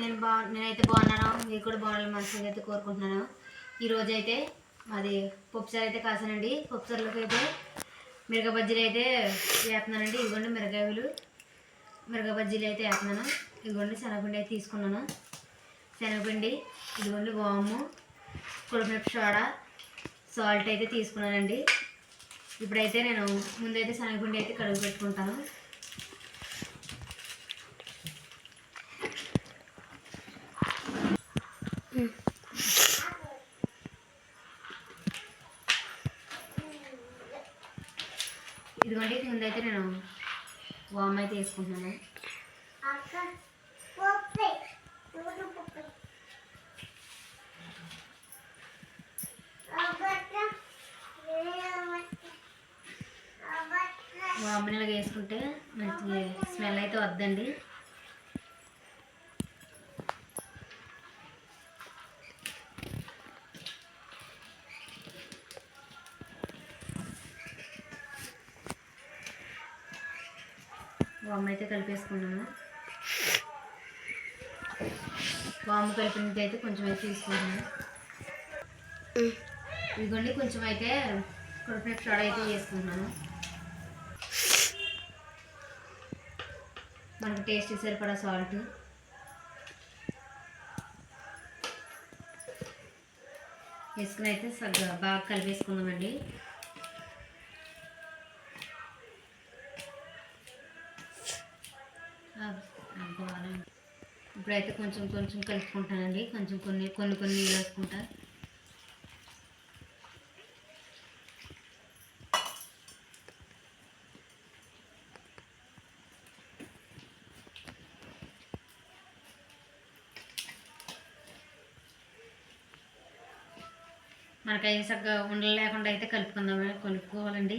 నేను బా నేనైతే బాగున్నాను. మీరు కూడా బాగుండాలి మనసుగా అయితే కోరుకుంటున్నాను. ఈరోజు అయితే మాది పప్పుసారి అయితే కాసానండి. పప్పుసారులోకి అయితే మిరగ బజ్జీలు అయితే వేస్తున్నానండి. ఇదిగోండి మిరగాయలు మిరగ బజ్జీలు అయితే వేస్తున్నాను. ఇదిగోండి శనగపిండి అయితే తీసుకున్నాను. శనగపిండి ఇదిగోండి వాము కుడిమిరప సోడా సాల్ట్ అయితే తీసుకున్నానండి. ఇప్పుడైతే నేను ముందైతే శనగపిండి అయితే కడుగు పెట్టుకుంటాను ఇదిగోండి ముందైతే నేను వేసుకుంటున్నాను వామ్ ఇలాగ వేసుకుంటే మంచి స్మెల్ అయితే వద్దండి. అయితే కలిపేసుకున్నాము. వాము కలిపినది అయితే కొంచెం అయితే తీసుకుంటున్నాను ఇదిగోండి కొంచెం అయితే కొడుకునే ఫ్రై అయితే వేసుకుంటున్నాను మనకు టేస్ట్ సరిపడా సాల్ట్. వేసుకుని అయితే సగ్గా బాగా కలిపేసుకుందామండి. ఇప్పుడైతే కొంచెం కొంచెం కలుపుకుంటానండి. కొంచెం కొన్ని కొన్ని కొన్ని నీళ్ళు వేసుకుంటా. మనకైతే చక్కగా ఉండలు లేకుండా అయితే కలుపుకుందాం కలుపుకోవాలండి.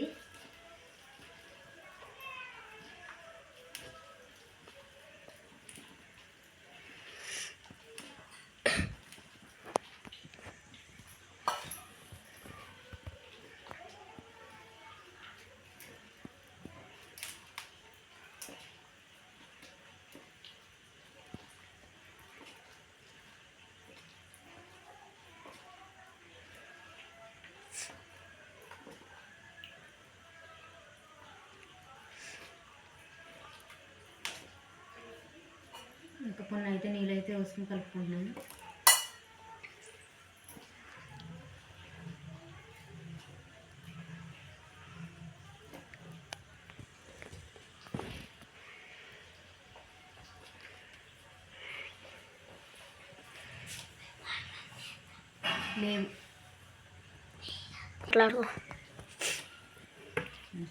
కొన్ని అయితే నీళ్ళు అయితే వేసుకుని కలుపుకుంటున్నాను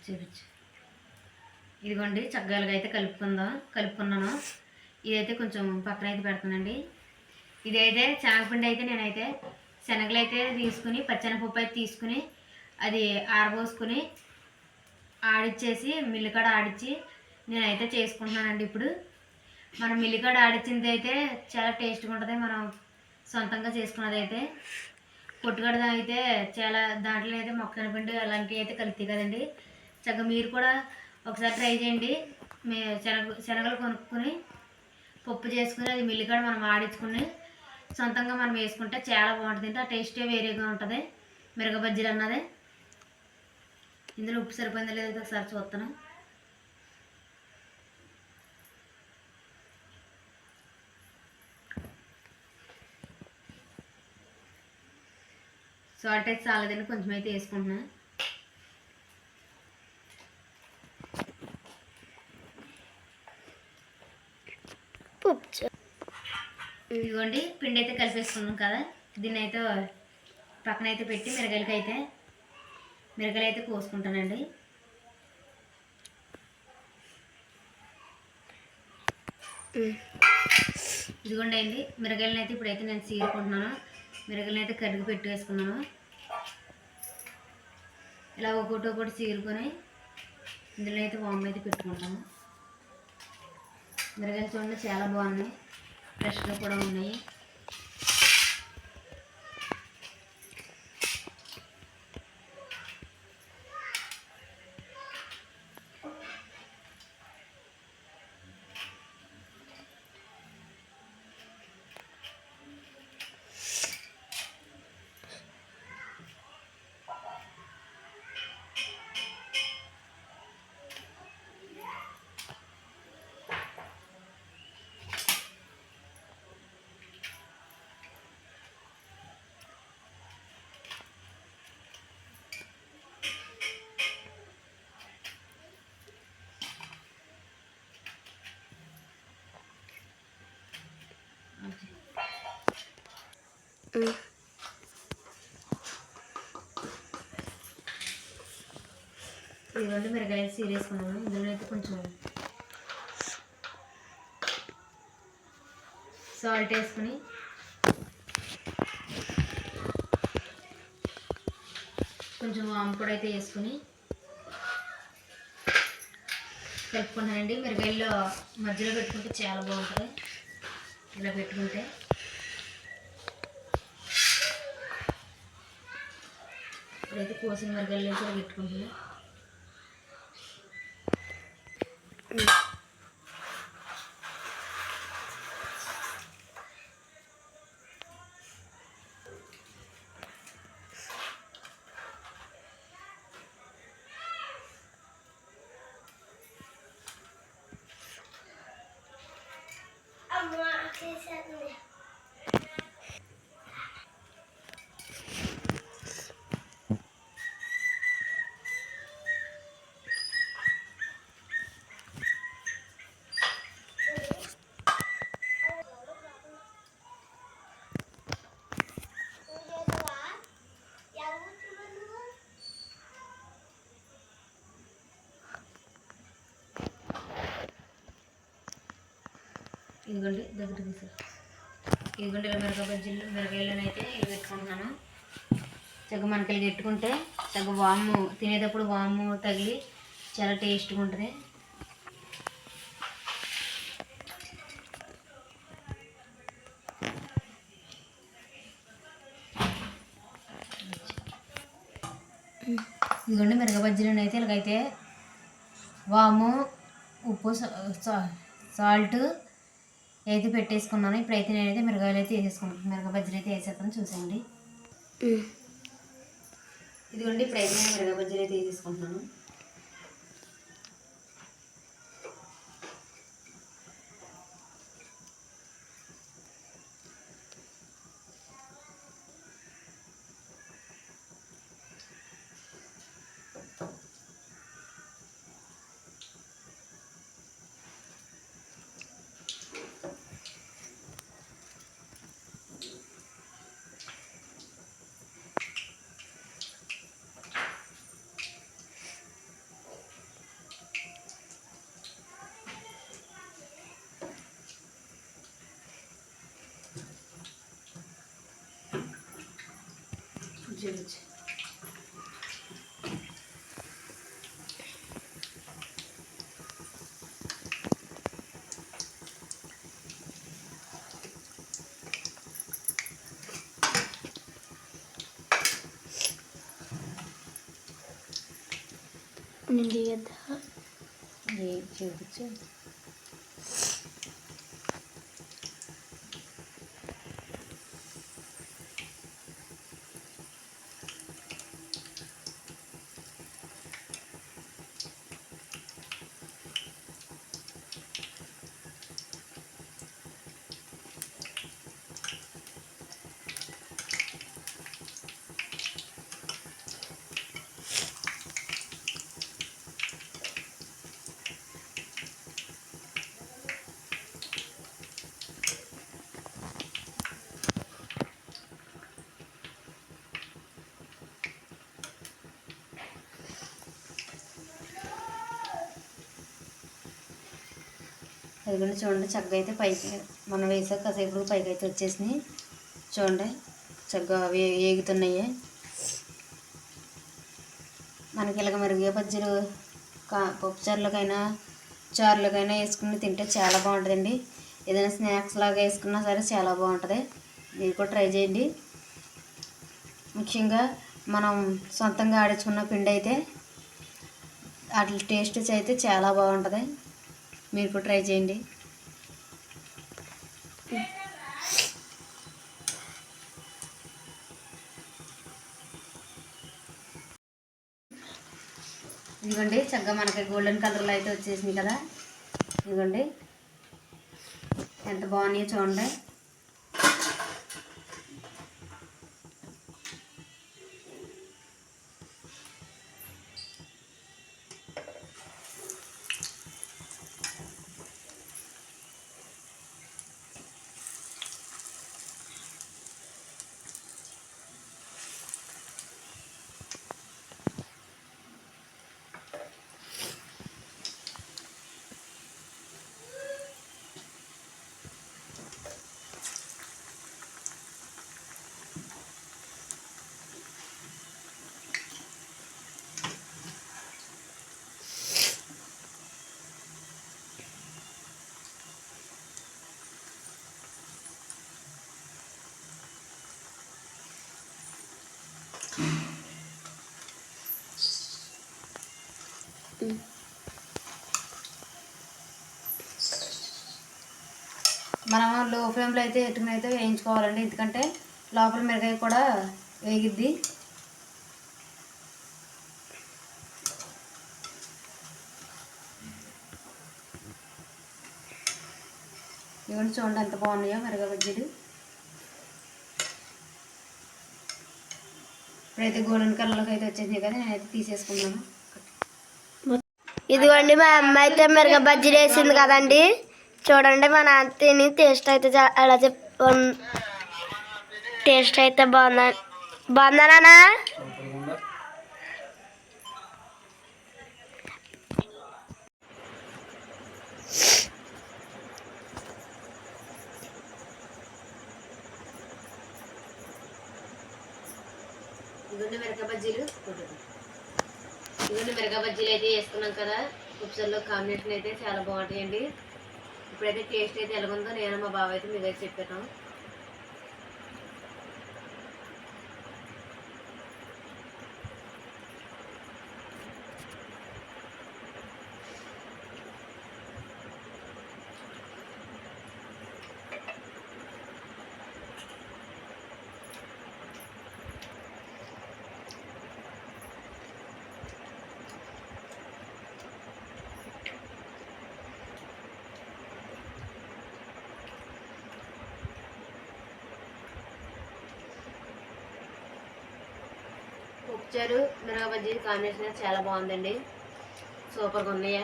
చూపించు. ఇదిగోండి చగ్గాలుగా అయితే కలుపుకుందాం కలుపుకున్నాను. ఇదైతే కొంచెం పక్కన అయితే పెడతానండి ఇదైతే శనగపిండి అయితే నేనైతే శనగలు అయితే తీసుకుని పచ్చెనపప్పు అయితే తీసుకుని అది ఆరబోసుకుని ఆడిచ్చేసి మిల్లికాడ ఆడిచ్చి నేనైతే చేసుకుంటున్నానండి ఇప్పుడు. మనం మిల్లికాడ ఆడిచ్చింది అయితే చాలా టేస్ట్గా ఉంటుంది మనం సొంతంగా చేసుకున్నది అయితే పొట్టుగడ అయితే చాలా దాంట్లో అయితే మొక్కన పిండి అలాంటివి అయితే కలుపుతాయి కదండి. చక్కగా మీరు కూడా ఒకసారి ట్రై చేయండి. మీ శనగ శనగలు కొనుక్కొని పప్పు చేసుకుని అది మిల్లికాడ మనం ఆడించుకుని సొంతంగా మనం వేసుకుంటే చాలా బాగుంటుంది. ఆ టేస్టే వేరేగా ఉంటుంది. మిరగ బజ్జీలు అన్నది. ఇందులో ఉప్పు సరిపోయిందో లేదో ఒకసారి చూస్తాను సాల్ట్ అయితే చాలదండి కొంచెం అయితే వేసుకుంటున్నాను ఇదిగోండి పిండి అయితే కలిపేసుకున్నాం కదా. దీన్ని అయితే పక్కన అయితే పెట్టి మిరగాయలకి అయితే మిరగాయలు అయితే కోసుకుంటానండి. ఇదిగోండి అయింది మిరగాయలను అయితే ఇప్పుడైతే నేను చీరుకుంటున్నాను. మిరగాయలను అయితే కడిగి పెట్టి వేసుకున్నాను ఇలా ఒక్కొక్కటి ఒకటి చీరుకొని ఇందులో అయితే వామ్ అయితే పెట్టుకుంటాము మిరగాయలు చూడండి చాలా బాగున్నాయి. ఫ్రెష్గా కూడా ఉన్నాయి. ఇదిగోండి మిరగాయలు సీరేసుకున్నాను ఇందులో అయితే కొంచెం సాల్ట్ వేసుకుని కొంచెం వాము కూడా అయితే వేసుకుని కలుపుకున్నానండి. మిరగాయల్లో మధ్యలో పెట్టుకుంటే చాలా బాగుంటుంది. ఇలా పెట్టుకుంటే ఇప్పుడైతే కోసిన మిరగాయలు అయితే పెట్టుకుంటున్నాను ఇదిగోండి దగ్గర తీసారు ఇదిగోండి ఇలా మిరప బజ్జీలు మిరకాయలను అయితే ఇవి పెట్టుకుంటున్నాను. చక్క మనకలు పెట్టుకుంటే చక్క వాము తినేటప్పుడు వాము తగిలి చాలా టేస్ట్గా ఉంటుంది. ఇదిగోండి మిరగ బజ్జీలను అయితే ఇలాగైతే వాము ఉప్పు సాల్ట్ అయితే పెట్టేసుకున్నాను ఇప్పుడైతే నేనైతే మిరగాయలు అయితే వేసేసుకున్నాను. మిరగ బజ్జీలు అయితే వేసేస్తాను చూసండి ఉమ్. ఇదిగోండి ఇప్పుడైతే నేను మిరగ బజ్జీలు అయితే వేసేసుకుంటున్నాను. చూడొచ్చు నేను తీయద్దా ఏ చూపించు అదిగోండి చూడండి చక్కగా అయితే పైకి మనం వేసాక కాసేపు పైకి అయితే వచ్చేసినాయి. చూడండి చక్కగా వేగుతున్నాయి మనకి ఇలాగ మరిగే బజ్జీలు కా పప్పు చారులకైనా చారులకైనా వేసుకుని తింటే చాలా బాగుంటుందండి. ఏదైనా స్నాక్స్ లాగా వేసుకున్నా సరే చాలా బాగుంటుంది. మీరు కూడా ట్రై చేయండి. ముఖ్యంగా మనం సొంతంగా ఆడించుకున్న పిండి అయితే వాటి టేస్ట్ అయితే చాలా బాగుంటుంది. మీరు కూడా ట్రై చేయండి. ఇదిగోండి చక్కగా మనకి గోల్డెన్ కలర్లో అయితే వచ్చేసింది కదా. ఇదిగోండి ఎంత బాగున్నాయో చూడండి. మనం లో ఫ్లేమ్లో అయితే ఎట్టుకుని అయితే వేయించుకోవాలండి. ఎందుకంటే లోపల మిరకాయ కూడా వేగిద్ది. ఇవన్నీ చూడండి ఎంత బాగున్నాయో మిరకాయ బజ్జీలు. ఇప్పుడైతే గోల్డెన్ కలర్లోకి అయితే వచ్చేసినాయి కదా నేనైతే తీసేసుకున్నాను. ఇదిగోండి మా అమ్మ అయితే మిరగ బజ్జీలు వేసింది కదండి. చూడండి మా నాన్న తిని టేస్ట్ అయితే చా- అలా చెప్ టేస్ట్ అయితే బాగుందా బాగుందానా నాన్న? ఇవన్నీ బజ్జీలు. ఇవన్నీ మిరకాయ బజ్జీలు అయితే వేసుకున్నాం కదా. ఉప్సర్లో కాంబినేషన్ అయితే చాలా బాగుంటాయండి. ఇప్పుడైతే టేస్ట్ అయితే ఎలాగుందో నేను మా బావ అయితే మీకు అయితే చెప్పాను. మిరకాయ బజ్జీ కాంబినేషన్ చాలా బాగుందండి. సూపర్గా ఉన్నాయా.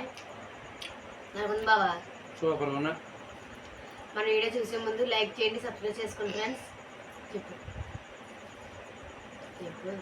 అనుకుంది బావా సూపర్ ఉన్నా. మన వీడియో చూసే ముందు లైక్ చేయండి సబ్స్క్రైబ్ చేసుకోండి ఫ్రెండ్స్ చెప్పు. చెప్పు.